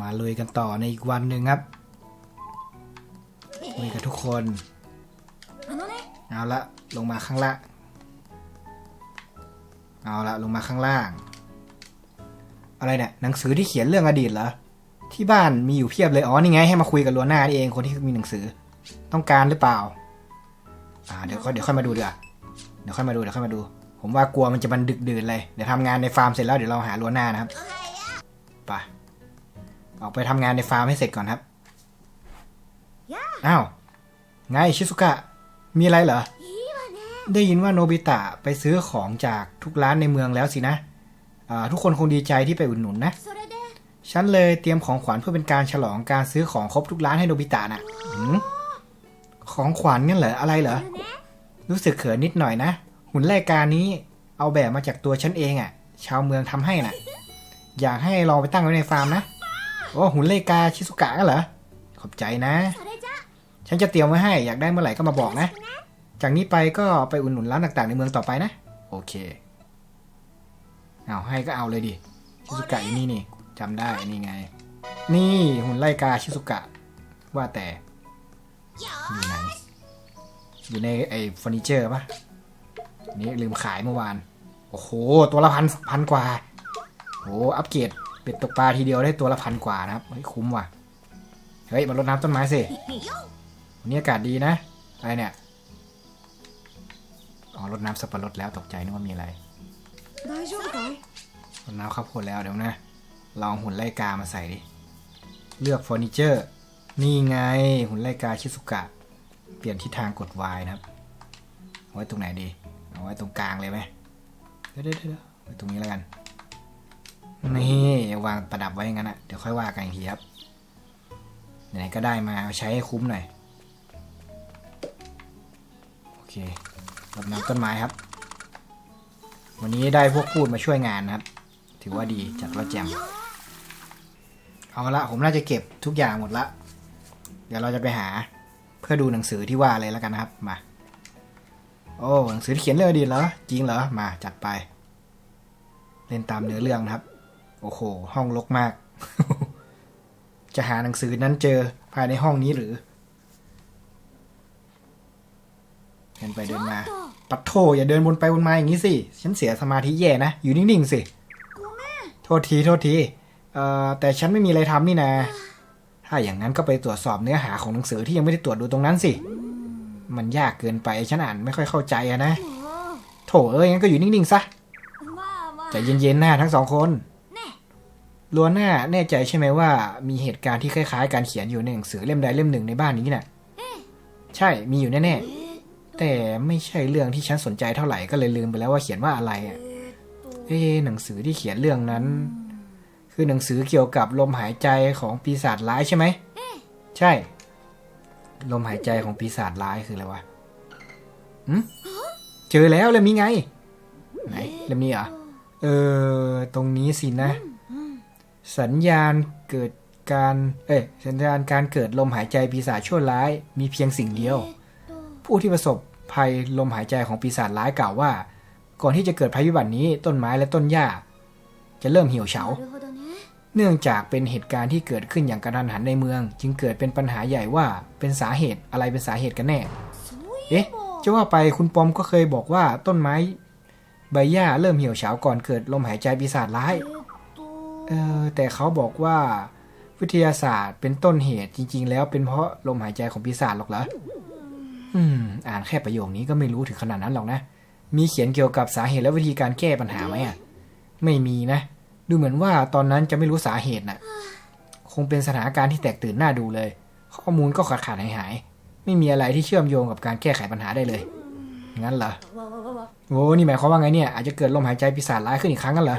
มาเลยกันต่อในอีกวันหนึ่งครับลุกับทุกคน เอาละลงมาข้างล่าง เอาละลงมาข้างล่าง อะไรเนี่ยหนังสือที่เขียนเรื่องอดีตเหรอ ที่บ้านมีอยู่เพียบเลย อ๋อ นี่ไงให้มาคุยกับลัวหน้าเอง คนที่มีหนังสือ ต้องการหรือเปล่า อ่า เดี๋ยวค่อยเดี๋ยวค่อยมาดูเดี๋ยวเดี๋ยวค่อยมาดู เดี๋ยวค่อยมาดู ผมว่ากลัวมันจะมันดึกดื่นเลย เดี๋ยวทำงานในฟาร์มเสร็จแล้วเดี๋ยวเราหาลัวหน้านะครับ ไป ออกไปทำงานในฟาร์มให้เสร็จก่อนครับ อ้าว ไงชิซุกะ มีอะไรเหรอ ได้ยินว่าโนบิตะไปซื้อของจากทุกร้านในเมืองแล้วสินะทุกคนคงดีใจที่ไปอุดหนุนนะ ฉันเลยเตรียมของขวัญเพื่อเป็นการฉลองการซื้อของครบทุกร้านให้โนบิตะนะ่ะของขวัญงั้นเหรอ อะไรเหรอ รู้สึกเขินนิดหน่อยนะ หุ่นรายการนี้เอาแบบมาจากตัวฉันเองอะ่ะ ชาวเมืองทำให้นะ่ะ อยากให้ลองไปตั้งไว้ในฟาร์มนะ โอ้หุ่นเลกาชิสุกะเหรอ ขอบใจนะ ฉันจะเตรียมไว้ให้ อยากได้เมื่อไหร่ก็มาบอกนะ จากนี้ไปก็ไปอุ่นหนุนร้านต่างๆ ในเมืองต่อไปนะ โอเค เอาให้ก็เอาเลยดิ ชิสุกะกี่นี่นี่จำได้นี่ไง นี่หุ่นไลกาชิสุกะ ว่าแต่ อยู่ไหน อยู่ในไอ้เฟอร์นิเจอร์ปะนี่ลืมขายเมื่อวาน โอ้โห ตัวละพันพันกว่า โอ้อัปเกรด เป็ดตกปลาทีเดียวได้ตัวละพันกว่านะครับเฮ้ยคุ้มว่ะเฮ้ยมารดน้ำต้นไม้สิวันนี้อากาศดีนะอะไรเนี่ยอ๋อรดน้ำสับปะรดแล้วตกใจนึกว่ามีอะไรรดน้ำข้าวโพดแล้วเดี๋ยวนะลองหุ่นไล่กามาใส่ดิเลือกเฟอร์นิเจอร์ นี่ไงหุ่นไล่กาชิสุกะ เปลี่ยนทิศทางกด Y นะครับเอาไว้ตรงไหนดี เอาไว้ตรงกลางเลยไหมเดี๋ยวเดี๋ยวไว้ตรงนี้แล้วกัน นี่วางประดับไว้งั้นนะเดี๋ยวค่อยว่ากันอีกทีครับไหนก็ได้มาเอาใช้ให้คุ้มหน่อย โอเครดน้ำต้นไม้ครับ วันนี้ได้พวกพูดมาช่วยงานนะครับ ถือว่าดีจัดว่าแจ่มเอาละผมน่าจะเก็บทุกอย่างหมดละ เดี๋ยวเราจะไปหาเพื่อดูหนังสือที่ว่าเลยแล้วกันนะครับมา โอ้หนังสือที่เขียนเรื่องอดีตเหรอจริงเหรอมาจัดไป เล่นตามเนื้อเรื่องนะครับ โอ้โห ห้องรกมาก จะหาหนังสือนั้นเจอภายในห้องนี้หรือเดินไปเดินมา ปัดโทอย่าเดินบนไปบนมาอย่างนี้สิ ฉันเสียสมาธิแย่นะ อยู่นิ่งๆสิ โทษที โทษที เอ่อ แต่ฉันไม่มีอะไรทำนี่นะ ถ้าอย่างนั้นก็ไปตรวจสอบเนื้อหาของหนังสือที่ยังไม่ได้ตรวจดูตรงนั้นสิ มันยากเกินไป ฉันอ่านไม่ค่อยเข้าใจอะนะ โถเอ้ยงั้นก็อยู่นิ่งๆซะ ใจเย็นๆนะทั้งสองคน ลัวหน้าแน่ใจใช่ไหมว่ามีเหตุการณ์ที่คล้ายๆ การเขียนอยู่ในหนังสือเล่มใดเล่มหนึ่งในบ้านนี้นะ่ะ ใช่มีอยู่แน่ๆแต่ไม่ใช่เรื่องที่ฉันสนใจเท่าไหร่ก็เลยลืมไปแล้วว่าเขียนว่าอะไรอะเอ๊หนังสือที่เขียนเรื่องนั้น คือหนังสือเกี่ยวกับลมหายใจของปีศาจร้ายใช่ไหมใช่ ลมหายใจของปีศาจร้ายคืออะไรวะอืเจอแล้วเล่มีไงไหนเล่มนี้เหรอเออ ตรงนี้สินะ สัญญาณเกิดการ เอ้สัญญาณการเกิดลมหายใจปีศาจชั่วร้าย มีเพียงสิ่งเดียว ผู้ที่ประสบภัยลมหายใจของปีศาจร้ายกล่าวว่า ก่อนที่จะเกิดภัยพิบัตินี้ต้นไม้และต้นหญ้า จะเริ่มเหี่ยวเฉา เนื่องจากเป็นเหตุการณ์ที่เกิดขึ้นอย่างกระทันหันในเมือง จึงเกิดเป็นปัญหาใหญ่ว่าเป็นสาเหตุอะไรเป็นสาเหตุกันแน่ เอ๊ะจะว่าไปคุณปอมก็เคยบอกว่าต้นไม้ ใบหญ้าเริ่มเหี่ยวเฉาก่อนเกิดลมหายใจปีศาจร้าย เออแต่เขาบอกว่าวิทยาศาสตร์เป็นต้นเหตุจริง ๆ แล้วเป็นเพราะลมหายใจของปีศาจหรอกเหรอ อืม อ่านแค่ประโยคนี้ก็ไม่รู้ถึงขนาดนั้นหรอกนะ มีเขียนเกี่ยวกับสาเหตุและวิธีการแก้ปัญหาไหมอะ ไม่มีนะ ดูเหมือนว่าตอนนั้นจะไม่รู้สาเหตุนะ่ะ คงเป็นสถานการณ์ที่แตกตื่นน่าดูเลย ข้อมูลก็ขาดขาดหายหายไม่มีอะไรที่เชื่อมโยงกับการแก้ไขปัญหาได้เลย งั้นเหรอโอ้นี่หมายความว่าไงเนี่ย อาจจะเกิดลมหายใจปีศาจร้ายขึ้นอีกครั้งกันเหรอ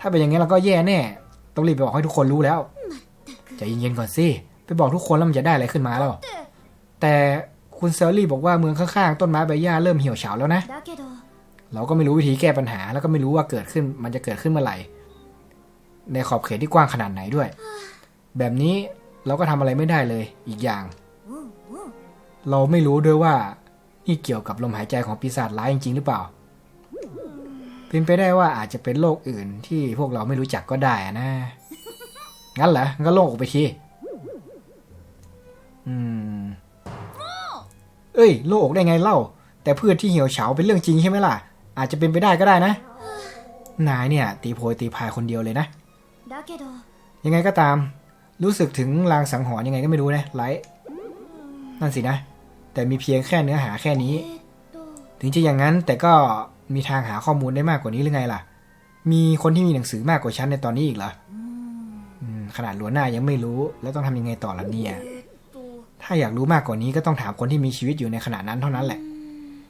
ถ้าเป็นอย่างนี้เราก็แย่แน่ ต้องรีบไปบอกให้ทุกคนรู้แล้วจะเย็นๆก่อนสิ ไปบอกทุกคนแล้วมันจะได้อะไรขึ้นมาแล้ว แต่คุณเซอรี่บอกว่าเมืองข้างๆต้นไม้ใบหญ้าเริ่มเหี่ยวเฉาแล้วนะ เราก็ไม่รู้วิธีแก้ปัญหา แล้วก็ไม่รู้ว่าเกิดขึ้นมันจะเกิดขึ้นเมื่อไหร่ ในขอบเขตที่กว้างขนาดไหนด้วย แบบนี้เราก็ทำอะไรไม่ได้เลย อีกอย่าง เราไม่รู้ด้วยว่านี่เกี่ยวกับลมหายใจของปีศาจร้ายจริงๆหรือเปล่า เป็นไปได้ว่าอาจจะเป็นโรคอื่นที่พวกเราไม่รู้จักก็ได้นะ งั้นเหรอก็โล่งออกไปทีอืม เอ้ย โล่งอกได้ไงเล่า แต่พืชที่เหี่ยวเฉาเป็นเรื่องจริงใช่ไหมล่ะ อาจจะเป็นไปได้ก็ได้นะ นายเนี่ย ตีโพยตีพายคนเดียวเลยนะ ยังไงก็ตาม รู้สึกถึงลางสังหรณ์ยังไงก็ไม่รู้นะไลท์นั่นสินะ แต่มีเพียงแค่เนื้อหาแค่นี้ ถึงจะอย่างนั้นแต่ก็ มีทางหาข้อมูลได้มากกว่านี้หรือไงล่ะ มีคนที่มีหนังสือมากกว่าฉันในตอนนี้อีกเหรอขนาดหลัวหน้ายังไม่รู้ แล้วต้องทำยังไงต่อละเนี่ย ถ้าอยากรู้มากกว่านี้ก็ต้องถามคนที่มีชีวิตอยู่ในขณะนั้นเท่านั้นแหละ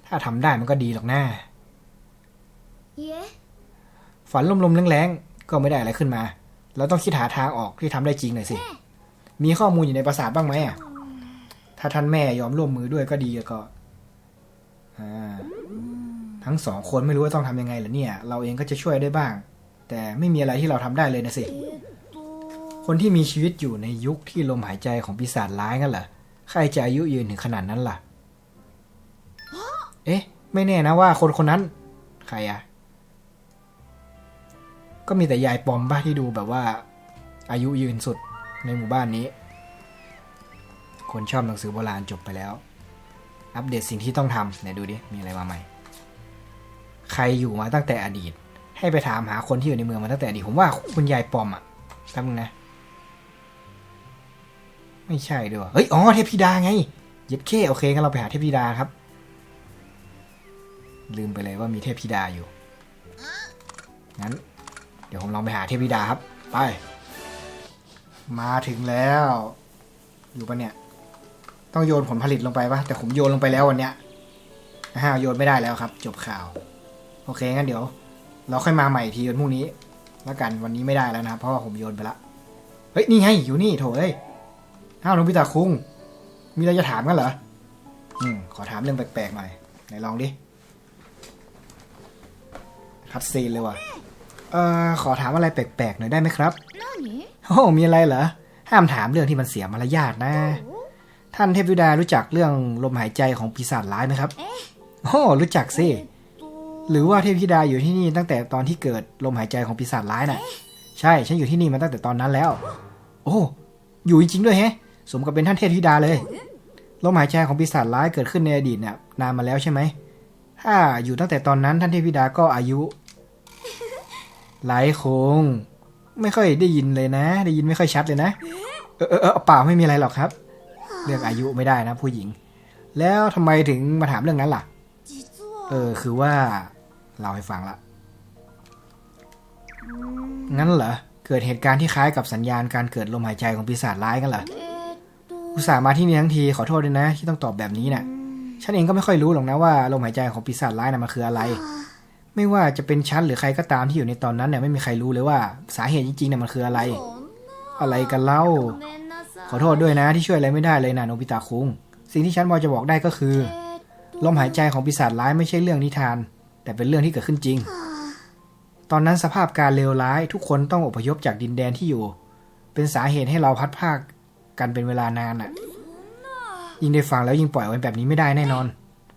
ถ้าทำได้มันก็ดีหรอกหน้าฝันลมๆแรงๆก็ไม่ได้อะไรขึ้นมา เราต้องคิดหาทางออกที่ทำได้จริงหน่อยสิ มีข้อมูลอยู่ในภาษาบ้างไหมอะ ถ้าท่านแม่ยอมร่วมมือด้วยก็ดีก็อ่า ทั้งสองคนไม่รู้ว่าต้องทำยังไงหรอเนี่ย เราเองก็จะช่วยได้บ้าง แต่ไม่มีอะไรที่เราทำได้เลยนะสิ คนที่มีชีวิตอยู่ในยุคที่ลมหายใจของปีศาจร้ายงั้นเหรอใครจะอายุยืนถึงขนาดนั้นล่ะ เอ๊ะ ไม่แน่นะว่าคนคนนั้น ใครอะก็มีแต่ยายปอมบ้าที่ดูแบบว่า อายุยืนสุดในหมู่บ้านนี้ คนชอบหนังสือโบราณจบไปแล้ว อัปเดตสิ่งที่ต้องทำไหนดูดิ มีอะไรมาใหม่ ใครอยู่มาตั้งแต่อดีต ให้ไปถามหาคนที่อยู่ในเมืองมาตั้งแต่อดีตผมว่าคุณยายปอมอะแป๊บนึงนะ ไม่ใช่ด้วยเฮ้ยอ๋อเทพธิดาไง เย็ดเคโอเคงั้นเราไปหาเทพธิดาครับ ลืมไปเลยว่ามีเทพธิดาอยู่งั้น เดี๋ยวผมลองไปหาเทพธิดาครับ ไป มาถึงแล้ว อยู่ปะเนี่ย ต้องโยนผลผลิตลงไปปะแต่ผมโยนลงไปแล้ววันเนี้ยนะฮะโยนไม่ได้แล้วครับ จบข่าว โอเคงั้นเดี๋ยว เราค่อยมาใหม่ทีวันพรุ่งนี้ แล้วกันวันนี้ไม่ได้แล้วนะครับเพราะว่าผมโยนไปละเฮ้ยนี่ไงอยู่นี่โถเอ้ยห้าวน้องพิตาคุง มีอะไรจะถามกันเหรออืมขอถามเรื่องแปลกๆหน่อยไหนลองดิคัดซีนเลยว่ะเอ่อขอถามอะไรแปลกๆหน่อยได้ไหมครับโอ้มีอะไรเหรอห้ามถามเรื่องที่มันเสียมารยาทนะ ท่านเทพวิดารู้จักเรื่องลมหายใจของปีศาจร้ายไหมครับโอ้รู้จักสิ หรือว่าเทพธิดาอยู่ที่นี่ตั้งแต่ตอนที่เกิดลมหายใจของปีศาจร้ายน่ะ ใช่ฉันอยู่ที่นี่มาตั้งแต่ตอนนั้นแล้ว โอ้ อยู่จริงๆด้วยแฮะ สมกับเป็นท่านเทพธิดาเลย ลมหายใจของปีศาจร้ายเกิดขึ้นในอดีตเนี่ยนานมาแล้วใช่ไหมถ้าอยู่ตั้งแต่ตอนนั้นท่านเทพธิดาก็อายุหลายคง ไม่ค่อยได้ยินเลยนะ ได้ยินไม่ค่อยชัดเลยนะ เออเออเปล่าไม่มีอะไรหรอกครับ เรื่องอายุไม่ได้นะผู้หญิง แล้วทำไมถึงมาถามเรื่องนั้นล่ะ เออคือว่า เล่าให้ฟังละ งั้นเหรอ เกิดเหตุการณ์ที่คล้ายกับสัญญาณการเกิดลมหายใจของปีศาจร้ายกันเหรออุตส่าห์มาที่นี่ทั้งทีขอโทษด้วยนะ ที่ต้องตอบแบบนี้นะ่ะ ฉันเองก็ไม่ค่อยรู้หรอกนะว่าลมหายใจของปีศาจร้ายนะ่ะมันคืออะไร ไม่ว่าจะเป็นฉันหรือใครก็ตามที่อยู่ในตอนนั้นเนี่ยไม่มีใครรู้เลยว่าสาเหตุจริงๆนี่ะมันคืออะไร อะไรกันเล่า ขอโทษด้วยนะที่ช่วยอะไรไม่ได้เลยนะโนบิตะคุง สิ่งที่ฉันพอจะบอกได้ก็คือลมหายใจของปีศาจร้ายไม่ใช่เรื่องนิทาน แต่เป็นเรื่องที่เกิดขึ้นจริง ตอนนั้นสภาพการเลวร้ายทุกคนต้องอพยพจากดินแดนที่อยู่ เป็นสาเหตุให้เราพัดภาคกันเป็นเวลานานอะ ยิ่งได้ฟังแล้วยิ่งปล่อยไว้แบบนี้ไม่ได้แน่นอน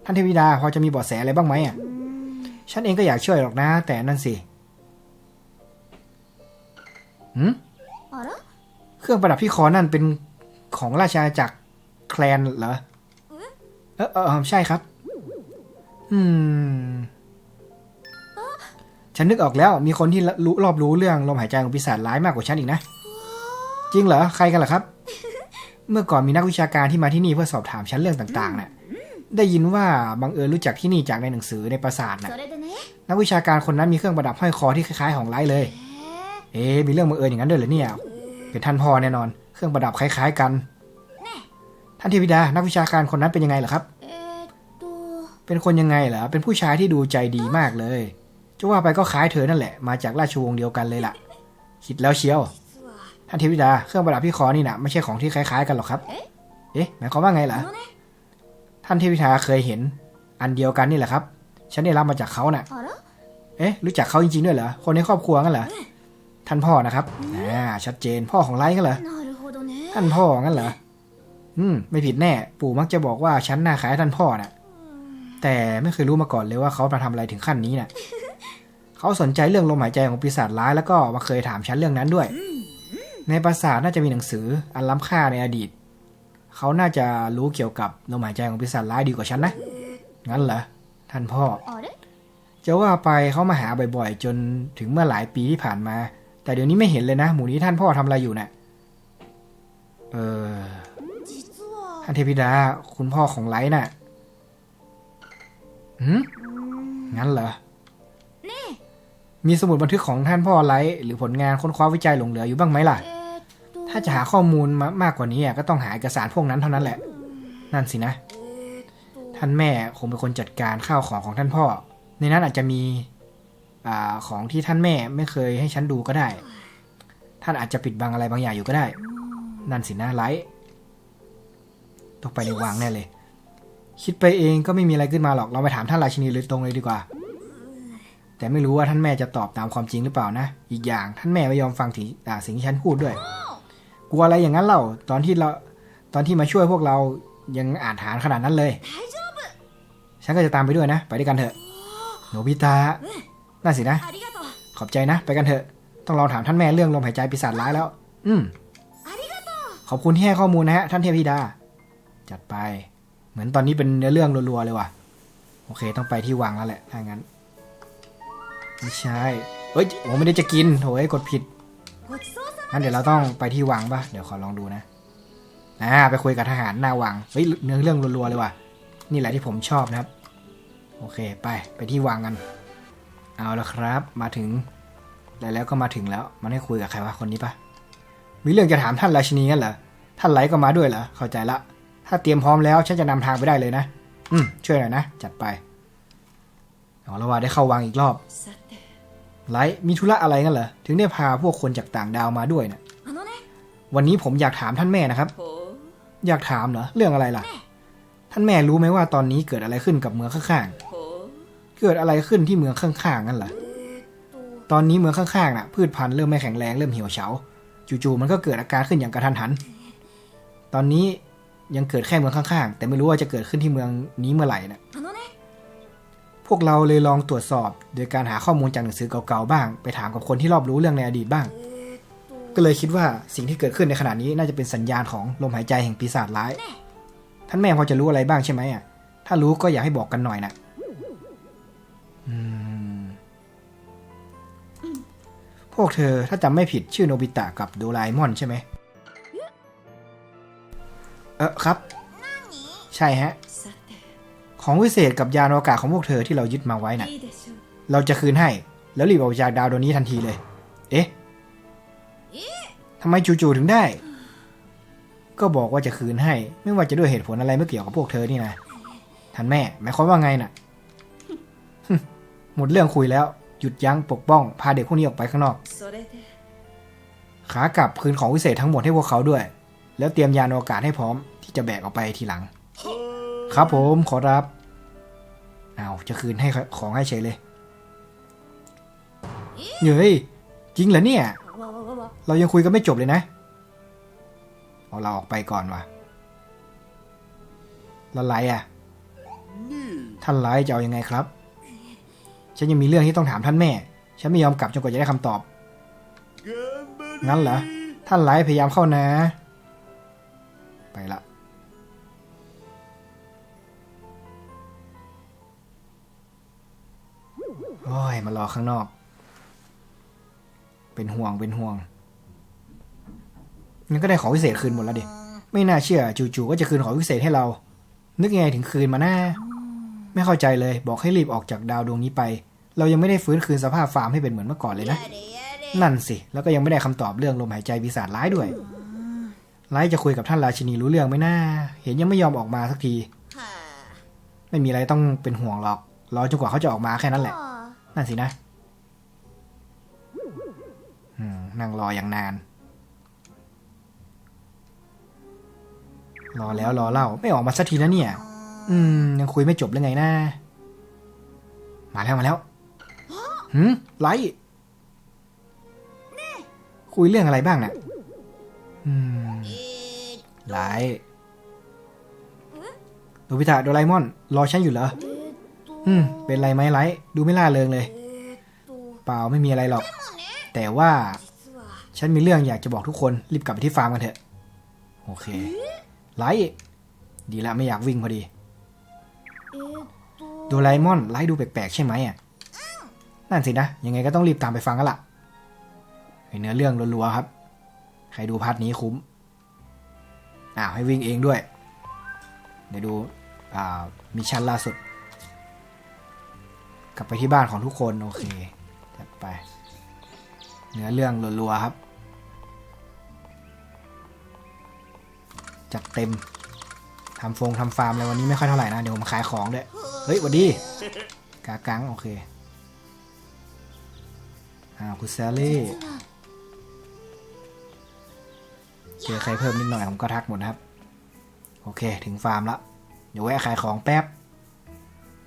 ท่านเทวิดาพอจะมีเบาะแสอะไรบ้างไหมอะ ฉันเองก็อยากช่วยหรอกนะ แต่นั่นสิหืมあらเครื่องประดับที่คอนั่นเป็นของราชอาณาจักรแคลนเหรอ เออเออเออใช่ครับ อืม ฉันนึกออกแล้วมีคนที่รู้รอบรู้เรื่องลมหายใจของปีศาจร้ายมากกว่าฉันอีกนะ จริงเหรอ ใครกันล่ะครับ เมื่อก่อนมีนักวิชาการที่มาที่นี่เพื่อสอบถามฉันเรื่องต่างๆนะ่ะได้ยินว่าบังเอิญรู้จักที่นี่จากในหนังสือในปราสาทนะนักวิชาการคนนั้นมีเครื่องประดับห้อยคอที่คล้ายๆของไร้เลย เอ๊มีเรื่องบังเอิญอย่างนั้นด้วยเหรอเนี่ย เป็นท่านพ่อแน่นอน เครื่องประดับคล้าย ๆกัน ท่านเทวิดา นักวิชาการคนนั้นเป็นยังไงเหรอครับ เป็นคนยังไงเหรอ เป็นผู้ชายที่ดูใจดีมากเลย จะว่าไปก็คล้ายเธอนั่นแหละ มาจากราชวงศ์เดียวกันเลยล่ะ คิดแล้วเชียว ท่านเทวิดา เครื่องประดับที่คอนี่นะไม่ใช่ของที่คล้ายๆกันหรอกครับ เอ๊ะ หมายความว่าไงล่ะ ท่านเทวิดาเคยเห็น อันเดียวกันนี่แหละครับ ฉันได้รับมาจากเขาน่ะ เอ๊ะ รู้จักเขาจริงๆด้วยเหรอ คนในครอบครัวกันเหรอ ท่านพ่อนะครับ อ่า ชัดเจน พ่อของไลท์กันเหรอ ท่านพ่องั้นเหรอ อืม ไม่ผิดแน่ ปู่มักจะบอกว่าฉันน่าขายท่านพ่อน่ะ แต่ไม่เคยรู้มาก่อนเลยว่าเขามาทำอะไรถึงขั้นนี้น่ะ เขาสนใจเรื่องลมหายใจของปีศาจร้ายแล้วก็มาเคยถามฉันเรื่องนั้นด้วย ในปราสาทน่าจะมีหนังสืออันล้ำค่าในอดีต เขาน่าจะรู้เกี่ยวกับลมหายใจของปีศาจร้ายดีกว่าฉันนะ งั้นเหรอท่านพ่อ จะว่าไปเขามาหาบ่อยๆ จนถึงเมื่อหลายปีที่ผ่านมา แต่เดี๋ยวนี้ไม่เห็นเลยนะ หมู่นี้ท่านพ่อทำอะไรอยู่เนะ่ะเออท่านเทพิดา คุณพ่อของไลท์น่ะหืมงั้นเหรอ มีสมุดบันทึกของท่านพ่อไลท์หรือผลงานค้นคว้าวิจัยหลงเหลืออยู่บ้างไหมล่ะ ถ้าจะหาข้อมูลมามากกว่านี้ก็ต้องหาเอกสารพวกนั้นเท่านั้นแหละ นั่นสินะ ท่านแม่คงเป็นคนจัดการข้าวของของท่านพ่อ ในนั้นอาจจะมีอของที่ท่านแม่ไม่เคยให้ฉันดูก็ได้ ท่านอาจจะปิดบังอะไรบางอย่างอยู่ก็ได้ นั่นสินะไลท์ต้องไปในวังแน่เลย คิดไปเองก็ไม่มีอะไรขึ้นมาหรอก เราไปถามท่านราชินีเลยตรงเลยดีกว่า แต่ไม่รู้ว่าท่านแม่จะตอบตามความจริงหรือเปล่านะ อีกอย่างท่านแม่ไม่ยอมฟังถึงสิ่งที่ฉันพูดด้วย กลัวอะไรอย่างนั้นเล่า ตอนที่เรา ตอนที่มาช่วยพวกเรา ยังอาจหารขนาดนั้นเลย ฉันก็จะตามไปด้วยนะ ไปด้วยกันเถอะ โนบิตะน่าสินะ ขอบใจนะ ไปกันเถอะ ต้องลองถามท่านแม่เรื่องลมหายใจปีศาจร้ายแล้ว อืมขอบคุณที่ให้ข้อมูลนะฮะ ท่านเทพธิดา จัดไป เหมือนตอนนี้เป็นเนื้อเรื่องรัวๆเลยว่ะ โอเค ต้องไปที่วังแล้วแหละ ถ้างั้น ไม่ใช่ เฮ้ยผมไม่ได้จะกินโถยกดผิด งั้นเดี๋ยวเราต้องไปที่วังปะเดี๋ยวขอลองดูนะ อ่า ไปคุยกับทหารหน้าวัง เฮ้ยเนื้อเรื่องรัวๆเลยว่ะ นี่แหละที่ผมชอบนะครับ โอเค ไป ไปที่วังกัน เอาละครับ มาถึง แล้วก็มาถึงแล้ว มันให้คุยกับใครวะคนนี้ปะมีเรื่องจะถามท่านราชินีงั้นเหรอ ท่านไหลก็มาด้วยเหรอ เข้าใจละ ถ้าเตรียมพร้อมแล้วฉันจะนำทางไปได้เลยนะ อืม ช่วยหน่อยนะ จัดไปเอาละว่าได้เข้าวังอีกรอบ ไลท์มีธุระอะไรงั้นเหรอ ถึงได้พาพวกคนจากต่างดาวมาด้วยนะะวันนี้ผมอยากถามท่านแม่นะครับ อยากถามเหรอ เรื่องอะไรล่ะ ท่านแม่รู้ไหมว่าตอนนี้เกิดอะไรขึ้นกับเมืองข้างๆ เกิดอะไรขึ้นที่เมืองข้างๆนั่นล่ะ ตอนนี้เมืองข้างๆน่ะ พืชพันธุ์เริ่มไม่แข็งแรงเริ่มเหี่ยวเฉา จู่ๆมันก็เกิดอาการขึ้นอย่างกระทันหัน ตอนนี้ยังเกิดแค่เมืองข้างๆ แต่ไม่รู้ว่าจะเกิดขึ้นที่เมืองนี้เมื่อไหร่นะ วกเราเลยลองตรวจสอบ โดยการหาข้อมูลจากหนังสือเก่าๆบ้าง ไปถามกับคนที่รอบรู้เรื่องในอดีตบ้าง ก็เลยคิดว่าสิ่งที่เกิดขึ้นในขณะนี้น่าจะเป็นสัญญาณของลมหายใจแห่งปีศาจร้าย ท่านแม่พอจะรู้อะไรบ้างใช่ไหมอะ ถ้ารู้ก็อยากให้บอกกันหน่อยนะพวกเธอถ้าจำไม่ผิดชื่อโนบิตะกับโดราเอมอนใช่ไหม เออครับ ใช่ฮะ ของวิเศษกับยานอวกาศของพวกเธอที่เรายึดมาไว้นะ่ะ เราจะคืนให้ แล้วรีบออกจากดาวดวงนี้ทันทีเลย เอ๊ะทำไมจู่ๆถึงได้ ก็บอกว่าจะคืนให้ ไม่ว่าจะด้วยเหตุผลอะไรไม่เกี่ยวกับพวกเธอนี่นะท่านแม่หมายความว่าไงนะ่ะหมดเรื่องคุยแล้วหยุดยั้งปกป้องพาเด็กพวกนี้ออกไปข้างนอก ขากลับคืนของวิเศษทั้งหมดให้พวกเขาด้วย แล้วเตรียมยานอวกาศให้พร้อมที่จะแบกออกไปทีหลัง ครับผมขอรับเอาจะคืนให้ของให้เฉยเลยเฮ้ยจริงเหรอเนี่ย เรายังคุยกันไม่จบเลยนะเอาเราออกไปก่อนวะละลายอะ ท่านร้ายจะเอาอยัางไงครับ ฉันยังมีเรื่องที่ต้องถามท่านแม่ ฉันไม่ยอมกลับจนกว่าจะได้คำตอบ งั้นเหรอ ท่านร้ายพยายามเข้านะ ไปละ อ้ยมารอข้างนอก เป็นห่วงเป็นห่วงงั้นก็ได้ของวิเศษคืนหมดแล้วดิไม่น่าเชื่อจู่ๆก็จะคืนของวิเศษให้เรา นึกยังไงถึงคืนมาหน้า ไม่เข้าใจเลยบอกให้รีบออกจากดาวดวงนี้ไป เรายังไม่ได้ฟื้นคืนสภาพฟาร์มให้เป็นเหมือนเมื่อก่อนเลยนะ นั่นสิ แล้วก็ยังไม่ได้คำตอบเรื่องลมหายใจปีศาจร้ายด้วยไลท์จะคุยกับท่านราชินีรู้เรื่องไหมน่าเห็นยังไม่ยอมออกมาสักที ไม่มีอะไรต้องเป็นห่วงหรอก รอจนกว่าเขาจะออกมาแค่นั้นแหละ นั่นสินะนั่งรออย่างนาน รอแล้วรอเล่าไม่ออกมาสักทีนะเนี่ย อืม ยังคุยไม่จบเลยไงนะ มาแล้วมาแล้วหืมไลท์คุยเรื่องอะไรบ้างนะ่ะอืมไลท์โนบิตะโดไลเอมอน รอฉันอยู่เหรอ อืม เป็นไรไหมไลท์ดูไม่ล่าเริงเลย เปล่าไม่มีอะไรหรอก แต่ว่า ฉันมีเรื่องอยากจะบอกทุกคน รีบกลับไปที่ฟาร์มกันเถอะ โอเค ไลท์ดีละไม่อยากวิ่งพอดีโดไลมอนไลท์ดูแปลกๆใช่ไหมอะนั่นสินะ ยังไงก็ต้องรีบตามไปฟังกันละเนื้อเรื่องรัวๆครับ ใครดูพาร์ทนี้คุ้ม อ้าวให้วิ่งเองด้วย เดี๋ยวดูมีชั้นล่าสุด ลับไปที่บ้านของทุกคนโอเคจัดไป เนื้อเรื่องรัวๆครับ จัดเต็มทำฟงทำฟาร์มอะไรวันนี้ไม่ค่อยเท่าไหร่นะ เดี๋ยวผมขายของด้วย เฮ้ยวัดดี กากังโอเค อ้าวคุณแซลลี่เจอใครเพิ่มนิดหน่อยผมก็ทักหมดนะครับ โอเคถึงฟาร์มละเดี๋ยวแวะขายของแป๊บ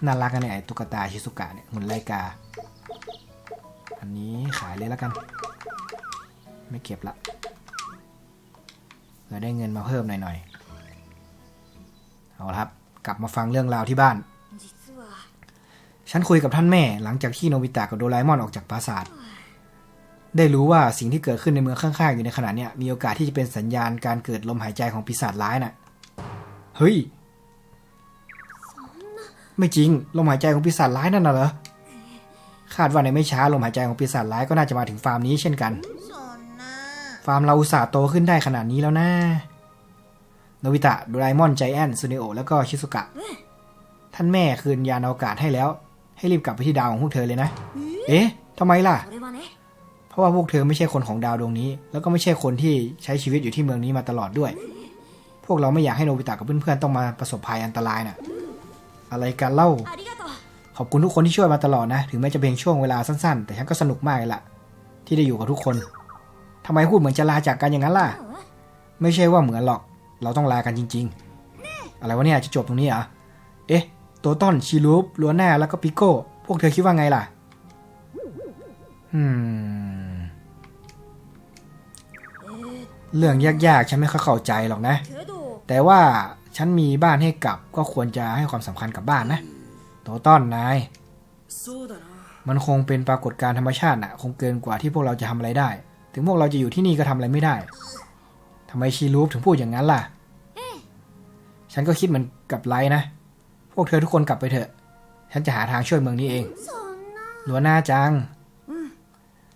น่ารักกันเนี่ยไอตุ๊กตาชิซุกะเนี่ยหุ่นไลกา อันนี้ขายเลยแล้วกัน ไม่เก็บละเผื่อได้เงินมาเพิ่มหน่อยๆ เอาละครับ กลับมาฟังเรื่องราวที่บ้าน ฉันคุยกับท่านแม่หลังจากที่โนบิตะกับโดราเอมอนออกจากปราสาท ได้รู้ว่าสิ่งที่เกิดขึ้นในเมืองข้างๆอยู่ในขณะเนี้ยมีโอกาสที่จะเป็นสัญญาณการเกิดลมหายใจของปีศาจร้ายน่ะ เฮ้ย ไม่จริงลมหายใจของปีศาจร้ายนั่นน่ะเหรอคาดว่าในไม่ช้าลมหายใจของปีศาจร้ายก็น่าจะมาถึงฟาร์มนี้เช่นกันฟาร์มเราอุตส่าห์โตขึ้นได้ขนาดนี้แล้วนะโนบิตะดรายมอน ใจแอนซูเนโอแล้วก็ชิสุกะ ท่านแม่คืนยานอวกาศให้แล้ว ให้รีบกลับไปที่ดาวของพวกเธอเลยนะ เอ๊ะทำไมล่ะ เพราะว่าพวกเธอไม่ใช่คนของดาวดวงนี้ แล้วก็ไม่ใช่คนที่ใช้ชีวิตอยู่ที่เมืองนี้มาตลอดด้วย พวกเราไม่อยากให้โนบิตะกับเพื่อนๆต้องมาประสบภัยอันตรายนะ่ะ อะไรกันเล่า ขอบคุณทุกคนที่ช่วยมาตลอดนะ ถึงแม้จะเพียงช่วงเวลาสั้นๆ แต่ฉันก็สนุกมากเลยละที่ได้อยู่กับทุกคน ทำไมพูดเหมือนจะลาจากกันอย่างนั้นล่ะ ไม่ใช่ว่าเหมือนหรอก เราต้องลากันจริง ๆ อะไรวะเนี่ยจะจบตรงนี้เหรอเอ๊ะโตต้นชิลูปลัวหน้าแล้วก็ปิโก้ พวกเธอคิดว่าไงล่ะอืมเรื่องยากๆฉันไม่ค่อยเข้าใจหรอกนะ แต่ว่า ฉันมีบ้านให้กลับก็ควรจะให้ความสำคัญกับบ้านนะ โตต้อนนาย มันคงเป็นปรากฏการธรรมชาติน่ะ คงเกินกว่าที่พวกเราจะทำอะไรได้ ถึงพวกเราจะอยู่ที่นี่ก็ทำอะไรไม่ได้ทำไมชีรูฟถึงพูดอย่างนั้นล่ะ ฉันก็คิดเหมือนกับไลนะ พวกเธอทุกคนกลับไปเถอะ ฉันจะหาทางช่วยเมืองนี้เองหลัวหน้าจัง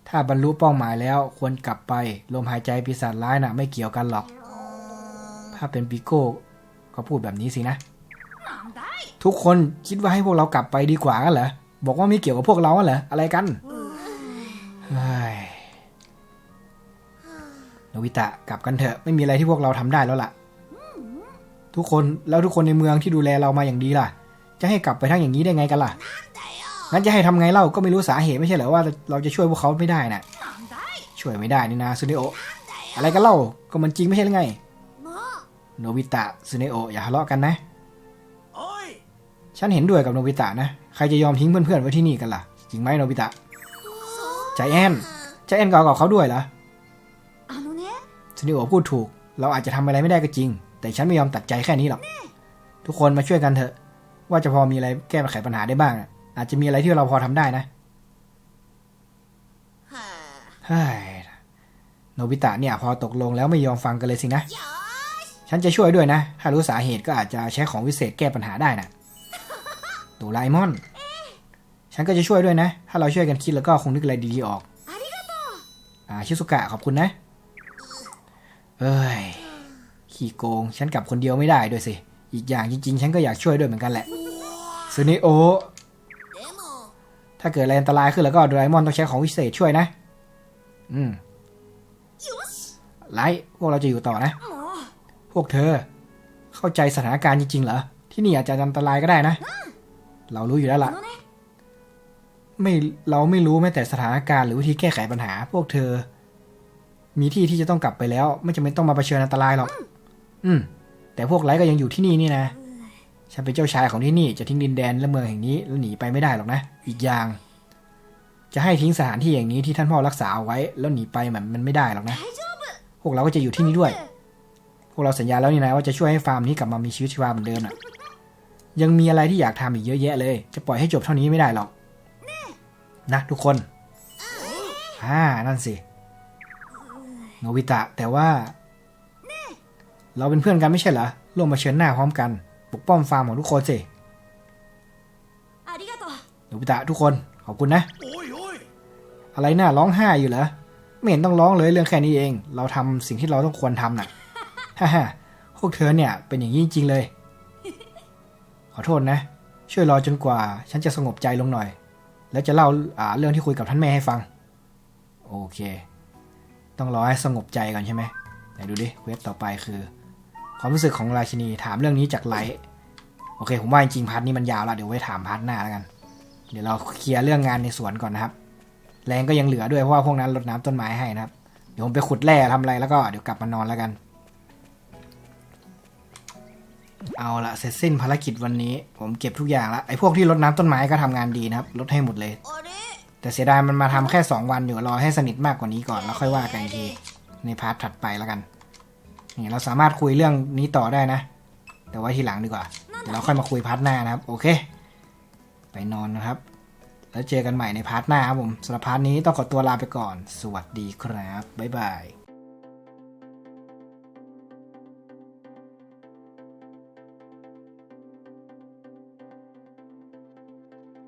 ถ้าบรรลุเป้าหมายแล้วควรกลับไป ลมหายใจปีศาจร้ายนะ่ะ ไม่เกี่ยวกันหรอก ถ้าเป็นปีโก็พูดแบบนี้สินะ ทุกคนคิดว่าให้พวกเรากลับไปดีกว่ากันเหรอ บอกว่าไม่เกี่ยวกับพวกเราเหรอ อะไรกันโนวิตะกลับกันเถอะ ไม่มีอะไรที่พวกเราทำได้แล้วล่ะ ทุกคนแล้วทุกคนในเมืองที่ดูแลเรามาอย่างดีล่ะ จะให้กลับไปทั้งอย่างนี้ได้ไงกันล่ะ งั้นจะให้ทำไงเล่าก็ไม่รู้สาเหตุไม่ใช่เหรอว่าเราจะช่วยพวกเขาไม่ได้น่ะ ช่วยไม่ได้นี่นะซูนิโออะไรกันเล่าก็มันจริงไม่ใช่หรือไง โนบิตะซูเนโออย่าทะเลาะกันนะฉันเห็นด้วยกับโนบิตะนะ ใครจะยอมทิ้งเพื่อนเพื่อนไว้ที่นี่กันล่ะ จริงไหมโนบิตะใจแอนใจแอนก็เอากับเขาด้วยเหรอซูเนโอพูดถูก เราอาจจะทำอะไรไม่ได้ก็จริง แต่ฉันไม่ยอมตัดใจแค่นี้หรอก ทุกคนมาช่วยกันเถอะ ว่าจะพอมีอะไรแก้ไขปัญหาได้บ้าง อาจจะมีอะไรที่เราพอทำได้นะเฮ้ยโนบิตะเนี่ยพอตกลงแล้วไม่ยอมฟังกันเลยสินะ ฉันจะช่วยด้วยนะ ถ้ารู้สาเหตุก็อาจจะใช้ของวิเศษแก้ปัญหาได้นะโดราเอมอน ฉันก็จะช่วยด้วยนะ ถ้าเราช่วยกันคิดแล้วก็คงนึกอะไรดีๆออกอ่าชิสุกะขอบคุณนะ เอ้ย ขี้โกง ฉันกลับคนเดียวไม่ได้ด้วยสิ อีกอย่างจริง ๆ ฉันก็อยากช่วยด้วยเหมือนกันแหละซูนิโอ ถ้าเกิดอะไรอันตรายขึ้นแล้วก็โดราเอมอนต้องใช้ของวิเศษช่วยนะ อืมไลท์พวกเราจะอยู่ต่อนะ พวกเธอ เข้าใจสถานการณ์จริงๆเหรอ ที่นี่อาจจะอันตรายก็ได้นะ เรารู้อยู่แล้วละ่ะ ไม่เราไม่รู้แม้แต่สถานการณ์หรือวิธีแก้ไขปัญหา พวกเธอ มีที่ที่จะต้องกลับไปแล้ว ไม่จำเป็นต้องมาเผชิญอันตรายหรอก อืม แต่พวกไรก็ยังอยู่ที่นี่นี่นะฉันเป็นเจ้าชายของที่นี่จะทิ้งดินแดนและเมืองแห่งนี้แล้วหนีไปไม่ได้หรอกนะ อีกอย่าง จะให้ทิ้งสถานที่อย่างนี้ที่ท่านพ่อรักษาเอาไว้ แล้วหนีไปมันมันไม่ได้หรอกนะ พวกเราก็จะอยู่ที่นี่ด้วย วกเราสัญญาแล้วนี่นะว่าจะช่วยให้ฟาร์มนี้กลับมามีชีวิตชีวาเหมือนเดิมอะยังมีอะไรที่อยากทำอีกเยอะแยะเลย จะปล่อยให้จบเท่านี้ไม่ได้หรอกนะทุกคนอ่านั่นสิโนบิตะแต่ว่า เราเป็นเพื่อนกันไม่ใช่เหรอร่วมมาเชิญหน้าพร้อมกันปกป้องฟาร์มของทุกคนสิโนบิตะทุกคนขอบคุณนะ อะไรนะ่าร้องไห้อยู่เหรอไม่เห็นต้องร้องเลยเรื่องแค่นี้เอง เราทำสิ่งที่เราต้องควรทำนะ่ะ ฮ่าฮ่าพวกเธอเนี่ยเป็นอย่างนี้จริงเลย ขอโทษนะ ช่วยรอจนกว่า ฉันจะสงบใจลงหน่อย แล้วจะเล่าอ่าเรื่องที่คุยกับท่านแม่ให้ฟัง โอเค ต้องรอให้สงบใจก่อนใช่ไหมไหนดูดิเวสต่อไปคือ ความรู้สึกของราชินีถามเรื่องนี้จากไลท์โอเค ผมว่าจริงพาร์ทนี้มันยาวล้วเดี๋ยวไว้ถามพาร์ทหน้าแล้วกัน เดี๋ยวเราเคลียร์เรื่องงานในสวนก่อนนะครับ แรงก็ยังเหลือด้วยเพราะว่าพวกนั้นรดน้ำต้นไม้ให้นะครับ เดี๋ยวผมไปขุดแร่ทำอะไรแล้วก็เดี๋ยวกลับมานอนแล้วกัน เอาละเสร็จสิ้นภารกิจวันนี้ ผมเก็บทุกอย่างละไอ้พวกที่รดน้ำต้นไม้ก็ทำงานดีนะครับลดให้หมดเลย แต่เสียดายมันมาทำแค่ 2 วันอยู่รอให้สนิทมากกว่านี้ก่อนแล้วค่อยว่ากันอีกทีในพาร์ทถัดไปแล้วกันนี่เราสามารถคุยเรื่องนี้ต่อได้นะ แต่ไว้ทีหลังดีกว่าเดี๋ยวเราค่อยมาคุยพาร์ทหน้านะครับ โอเค ไปนอนนะครับ แล้วเจอกันใหม่ในพาร์ทหน้าครับผมสำหรับพาร์ทนี้ต้องขอตัวลาไปก่อน สวัสดีครับบ๊ายบาย